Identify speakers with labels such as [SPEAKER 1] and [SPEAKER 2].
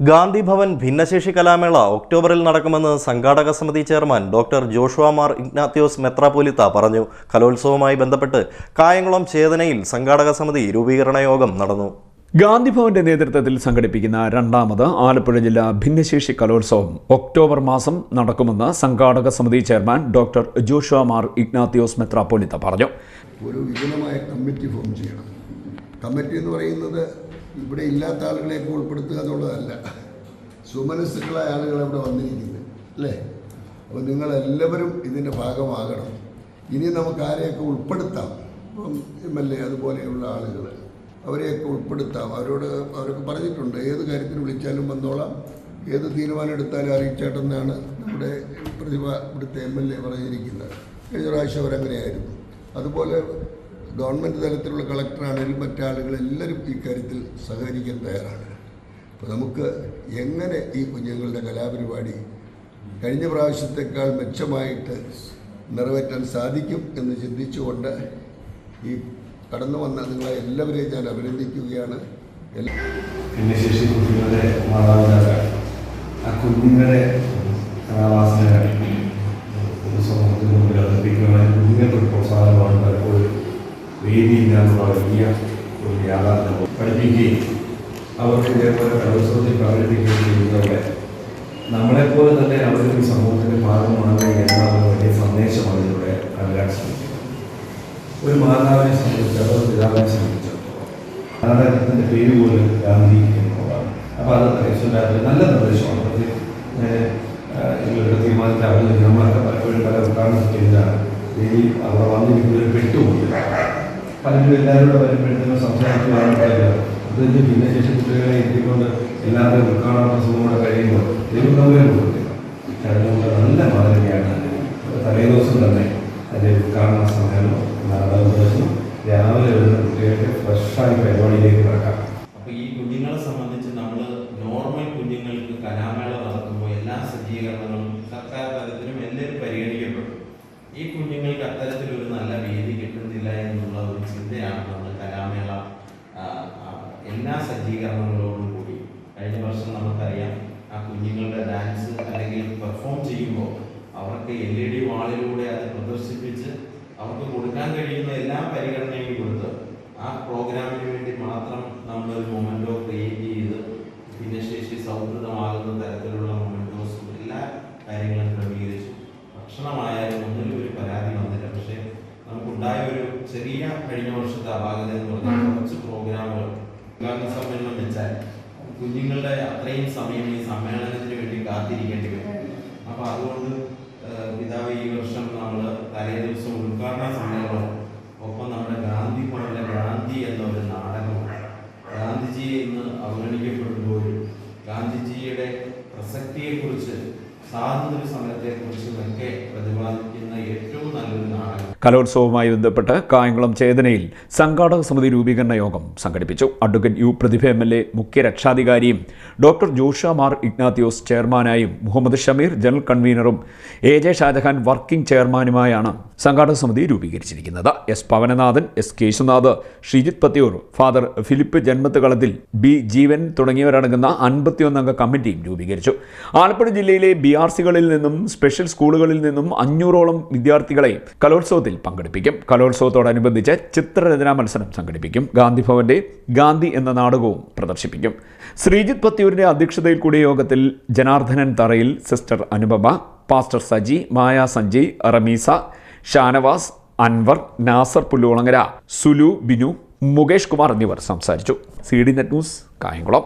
[SPEAKER 1] ഗാന്ധി ഭവൻ ഭിന്നശേഷി കലാമേള ഒക്ടോബറിൽ നടക്കുമെന്ന് സംഘാടക സമിതി chairman doctor Joshua Mar Ignatios metropolitan പറഞ്ഞു. കലോത്സവവുമായി ബന്ധപ്പെട്ട് കായംകുളം ചേതനയിൽ സംഘാടക സമിതി രൂപീകരണ യോഗം നടന്നു.
[SPEAKER 2] ഗാന്ധിഭവന്റെ നേതൃത്വത്തിൽ സംഘടിപ്പിക്കുന്ന രണ്ടാമത് ആലപ്പുഴ ജില്ലാ ഭിന്നശേഷി കലോത്സവം ഒക്ടോബർ മാസം നടക്കുമെന്ന് സംഘാടക സമിതി chairman doctor Joshua Mar Ignatios metropolitan പറഞ്ഞു.
[SPEAKER 3] ഒരു വിപുലമായ കമ്മിറ്റി ഫോം ചെയ്യണം. കമ്മിറ്റി എന്ന് പറയുന്നത് ഇവിടെ ഇല്ലാത്ത ആളുകളെയൊക്കെ ഉൾപ്പെടുത്തുക എന്നുള്ളതല്ല. സുമനസ്സുകളായ ആളുകൾ ഇവിടെ വന്നിരിക്കുന്നത് അല്ലേ? അപ്പോൾ നിങ്ങളെല്ലാവരും ഇതിന്റെ ഭാഗമാകണം. ഇനി നമുക്ക് ആരെയൊക്കെ ഉൾപ്പെടുത്താം? ഇപ്പം എം എൽ എ അതുപോലെയുള്ള ആളുകൾ അവരെയൊക്കെ ഉൾപ്പെടുത്താം. അവരോട് അവരൊക്കെ പറഞ്ഞിട്ടുണ്ട് ഏത് കാര്യത്തിന് വിളിച്ചാലും വന്നോളാം. ഏത് തീരുമാനം എടുത്താലും അറിയിച്ചേട്ടെന്നാണ് നമ്മുടെ പ്രതിഭ ഇവിടുത്തെ എം എൽ എ പറഞ്ഞിരിക്കുന്നത്. കഴിഞ്ഞ പ്രാവശ്യം അവരങ്ങനെയായിരുന്നു. അതുപോലെ ഗവൺമെന്റ് തലത്തിലുള്ള കളക്ടറാണെങ്കിലും ഈ കാര്യത്തിൽ സഹകരിക്കാൻ തയ്യാറാണ്. അപ്പോൾ നമുക്ക് എങ്ങനെ ഈ കുഞ്ഞുങ്ങളുടെ കലാപരിപാടി കഴിഞ്ഞ പ്രാവശ്യത്തെക്കാൾ മെച്ചമായിട്ട് നിറവേറ്റാൻ സാധിക്കും എന്ന് ചിന്തിച്ചുകൊണ്ട് ഈ കടന്നു വന്ന നിങ്ങളെ എല്ലാവരെയും ഞാൻ അഭിനന്ദിക്കുകയാണ്.
[SPEAKER 4] ഭിന്നശേഷി കുട്ടികളുടെ മാതാപിതാക്കൾ ആ കുഞ്ഞുങ്ങളുടെ കലാവാസനകൾ വേദിയില്ലാന്നുള്ള വലിയ ഒരു യാഥാർത്ഥ്യം പഠിപ്പിക്കുകയും അവർക്ക് ഇതേപോലെ കലോത്സവത്തിൽ പ്രകടിപ്പിക്കുകയും ചെയ്യുന്നതോടെ നമ്മളെപ്പോലെ തന്നെ അവർക്ക് ഈ സമൂഹത്തിന്റെ ഭാഗമാണ് എന്ന ഒരു വലിയ സന്ദേശമാണ് ഇതിലൂടെ നൽകാൻ ശ്രമിക്കുന്നത് ഒരു മാതാവിനെ സംബന്ധിച്ചിടത്തോളം പിതാവിനെ സംബന്ധിച്ചിടത്തോളം നാടകത്തിന്റെ പേര് പോലും ഗാന്ധി എന്നുള്ളതാണ്. അപ്പോൾ അത് യേശുദാസിന്റെ നല്ല നിർദ്ദേശമാണ്. പ്രത്യേകം ഇവരുടെ തീരുമാനത്തിൽ അവർ നമ്മളൊക്കെ പലപ്പോഴും പല ഉദ്ഘാടനം ചെയ്താണ് ഈ അവിടെ വന്നിരിക്കുന്നതിൽ പെട്ടുപോയി പലരും എല്ലാവരും കൂടെ വരുമ്പോഴത്തേക്കും സംസാരിക്കുകയാണ് അതിന്റെ ഭിന്നശേഷി കുട്ടികളെ എത്തിക്കൊണ്ട് എല്ലാവരും ഉൾക്കാണാത്ത സുഖം കഴിയുമ്പോൾ ദൈവം ഗൗരവം കൊടുക്കുക അതുകൊണ്ട് നല്ല മാതൃകയാണ് തലേ ദിവസം തന്നെ അതിന്റെ ഉദ്ഘാടന സമയം നാടക ദിവസം രാവിലെ വരുന്ന കുട്ടികൾക്ക് ഫ്രഷായി പരിപാടിയിലേക്ക് കിടക്കാം.
[SPEAKER 5] അപ്പോൾ ഈ കുഞ്ഞുങ്ങളെ സംബന്ധിച്ച് നമ്മൾ നോർമൽ കുഞ്ഞുങ്ങൾക്ക് കലാമേള നടത്തുമ്പോൾ എല്ലാ സജ്ജീകരണങ്ങളും സർക്കാർ തലത്തിലും എല്ലാവരും പരിഗണിക്കപ്പെടും ഈ കുഞ്ഞുങ്ങൾക്ക് അത്തരത്തിലൊരു നല്ല വേദി കിട്ടുന്നില്ല എന്നുള്ള ഒരു ചിന്തയാണ് നമ്മൾ കലാമേള ആ, ആ, എല്ലാ സജ്ജീകരണങ്ങളോടും കൂടി കഴിഞ്ഞ വർഷം നമുക്കറിയാം ആ കുഞ്ഞുങ്ങളുടെ ഡാൻസ് അല്ലെങ്കിൽ പെർഫോം ചെയ്യുമ്പോൾ അവർക്ക് എൽ ഇ ഡി വാളിലൂടെ അത് പ്രദർശിപ്പിച്ച് അവർക്ക് കൊടുക്കാൻ കഴിയുന്ന എല്ലാ പരിഗണനയും കൊടുത്ത് ആ പ്രോഗ്രാമിന് വേണ്ടി മാത്രം നമ്മൾ ഒരു മൊമെന്റോ ക്രിയേറ്റ് ചെയ്ത് ഭിന്നശേഷി സൗഹൃദമാകുന്ന തരത്തിലുള്ള മൊമെന്റോസും എല്ലാ കാര്യങ്ങളും ക്രമീകരിച്ചു. ഭക്ഷണമായാലും ഒന്നിലും ഒരു പരാതി വന്നില്ല. പക്ഷേ നമുക്കുണ്ടായ ഒരു ചെറിയ കഴിഞ്ഞ വർഷത്തെ അപാകത എന്ന് പറഞ്ഞാൽ കുറച്ച് പ്രോഗ്രാമുകൾ സമ്മേളനം വെച്ചാൽ കുഞ്ഞുങ്ങളുടെ അത്രയും സമയം ഈ സമ്മേളനത്തിന് വേണ്ടി കാത്തിരിക്കേണ്ടി വരും. അപ്പൊ അതുകൊണ്ട് പിതാവ് ഈ വർഷം നമ്മൾ തലേ ദിവസം ഉദ്ഘാടന സമ്മേളനം. ഒപ്പം നമ്മുടെ ഗാന്ധി ഭവനിലെ ഗാന്ധി എന്ന ഒരു നാടകമാണ് ഗാന്ധിജിയെ ഇന്ന് അവഗണിക്കപ്പെടുമ്പോഴും ഗാന്ധിജിയുടെ പ്രസക്തിയെക്കുറിച്ച് സ്വാതന്ത്ര്യ സമരത്തെക്കുറിച്ചും ഒക്കെ പ്രതിപാദിക്കുന്ന ഏറ്റവും നല്ലൊരു നാടകം.
[SPEAKER 2] കലോത്സവവുമായി ബന്ധപ്പെട്ട് കായംകുളം ചേതനയിൽ സംഘാടക സമിതി രൂപീകരണ യോഗം സംഘടിപ്പിച്ചു. Advocate U Prathibha M L A മുഖ്യ രക്ഷാധികാരിയും ഡോക്ടർ ജോഷ മാർ ഇഗ്നാത്തിയോസ് ചെയർമാനായും മുഹമ്മദ് ഷമീർ ജനറൽ കൺവീനറും എ ജെ ഷാജഹാൻ വർക്കിംഗ് ചെയർമാനുമായാണ് സംഘാടക സമിതി രൂപീകരിച്ചിരിക്കുന്നത്. S Pavananathan S Keshunath Sreejith Pathiyoor father Philip ജന്മത്തുകളത്തിൽ B Jeevan തുടങ്ങിയവരടങ്ങുന്ന അൻപത്തിയൊന്നംഗ കമ്മിറ്റിയും രൂപീകരിച്ചു. ആലപ്പുഴ ജില്ലയിലെ ബി ആർ സികളിൽ നിന്നും സ്പെഷ്യൽ സ്കൂളുകളിൽ നിന്നും അഞ്ഞൂറോളം വിദ്യാർത്ഥികളെ കലോത്സവത്തിൽ പങ്കെടുപ്പിക്കും. കലോത്സവത്തോടനുബന്ധിച്ച് ചിത്രരചനാ മത്സരം സംഘടിപ്പിക്കും. ഗാന്ധിഭവന്റെ ഗാന്ധി എന്ന നാടകവും പ്രദർശിപ്പിക്കും. ശ്രീജിത് പത്തിയൂരിന്റെ അധ്യക്ഷതയിൽ കൂടിയ യോഗത്തിൽ ജനാർദ്ദനൻ തറയിൽ സിസ്റ്റർ അനുപമ പാസ്റ്റർ സജി മായ സഞ്ജയ് റമീസ ഷാനവാസ് അൻവർ നാസർ പുല്ലുകുളങ്ങര സുലു ബിനു മുകേഷ് കുമാർ എന്നിവർ സംസാരിച്ചു. C D net news Kayamkulam.